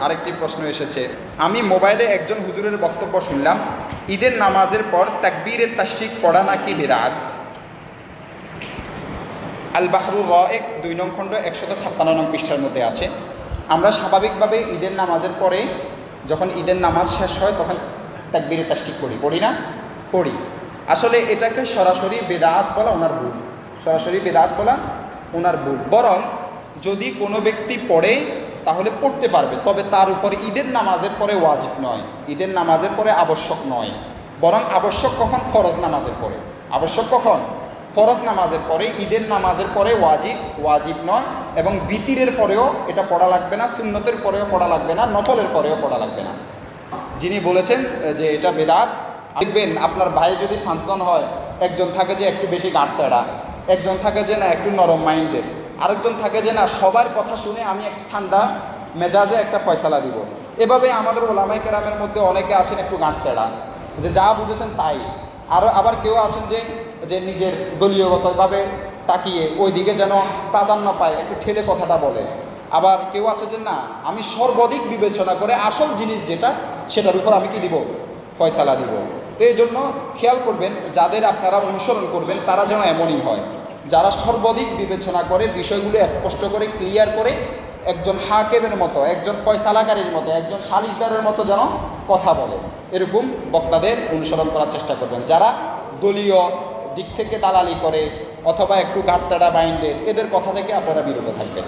আরেকটি প্রশ্ন এসেছে। আমি মোবাইলে একজন হুজুরের বক্তব্য শুনলাম, ঈদের নামাজের পর তাকবীরের তাশরিক পড়া নাকি বিরাট আল বাহরুর র এক দুই নং খণ্ড একশত ছাপ্পান্ন নং পৃষ্ঠার মধ্যে আছে। আমরা স্বাভাবিকভাবে ঈদের নামাজের পরে যখন ঈদের নামাজ শেষ হয়, তখন তাকবীরে তাশরিক পড়ি। পড়ি না? পড়ি। আসলে এটাকে সরাসরি বেদাত বলা ওনার ভুল। সরাসরি বেদাত বলা ওনার ভুল। বরং যদি কোনো ব্যক্তি পড়ে তাহলে পড়তে পারবে। তবে তার উপরে ঈদের নামাজের পরে ওয়াজিব নয়। ঈদের নামাজের পরে আবশ্যক নয়। বরং আবশ্যক কখন? ফরজ নামাজের পরে। আবশ্যক কখন? ফরজ নামাজের পরে, ঈদের নামাজের পরে ওয়াজিব ওয়াজিব নয়। এবং বিতিরের পরেও এটা পড়া লাগবে না, সুন্নতের পরেও পড়া লাগবে না, নফলের পরেও পড়া লাগবে না। যিনি বলেছেন যে এটা বেদাত, দেখবেন আপনার ভাই যদি ফাংশন হয়, একজন থাকে যে একটু বেশি গাঁটতেড়া একজন থাকে যে না একটু নরম মাইন্ডেড আরেকজন থাকে যে না, সবার কথা শুনে আমি একটু ঠান্ডা মেজাজে একটা ফয়সালা দিব। এভাবে আমাদের ওলামাই কেরামের মধ্যে অনেকে আছেন একটু গাঁটতেড়া। যে যা বুঝেছেন তাই। আরও আবার কেউ আছেন যে যে নিজের দলীয়গতভাবে তাকিয়ে ওই দিকে যেন প্রাধান্য পায়, একটু ঠেলে কথাটা বলে। আবার কেউ আছে যে না, আমি সর্বাধিক বিবেচনা করে আসল জিনিস যেটা, সেটার উপর আমি কি দিব? ফয়সালা দিব। তো এই জন্য খেয়াল করবেন, যাদের আপনারা অনুসরণ করবেন, তারা যেন এমনই হয়। যারা সর্বাধিক বিবেচনা করে বিষয়গুলো স্পষ্ট করে ক্লিয়ার করে, একজন হাকেমের মতো, একজন ফয়সালাকারীর মতো, একজন সালিশদারের মতো যেন কথা বলে। এরকম বক্তাদের অনুসরণ করার চেষ্টা করবেন। যারা দলীয় দিক থেকে দালালি করে অথবা একটু গাট্টাডা মাইন্ডের এদের কথা থেকে আপনারা বিরত থাকবেন।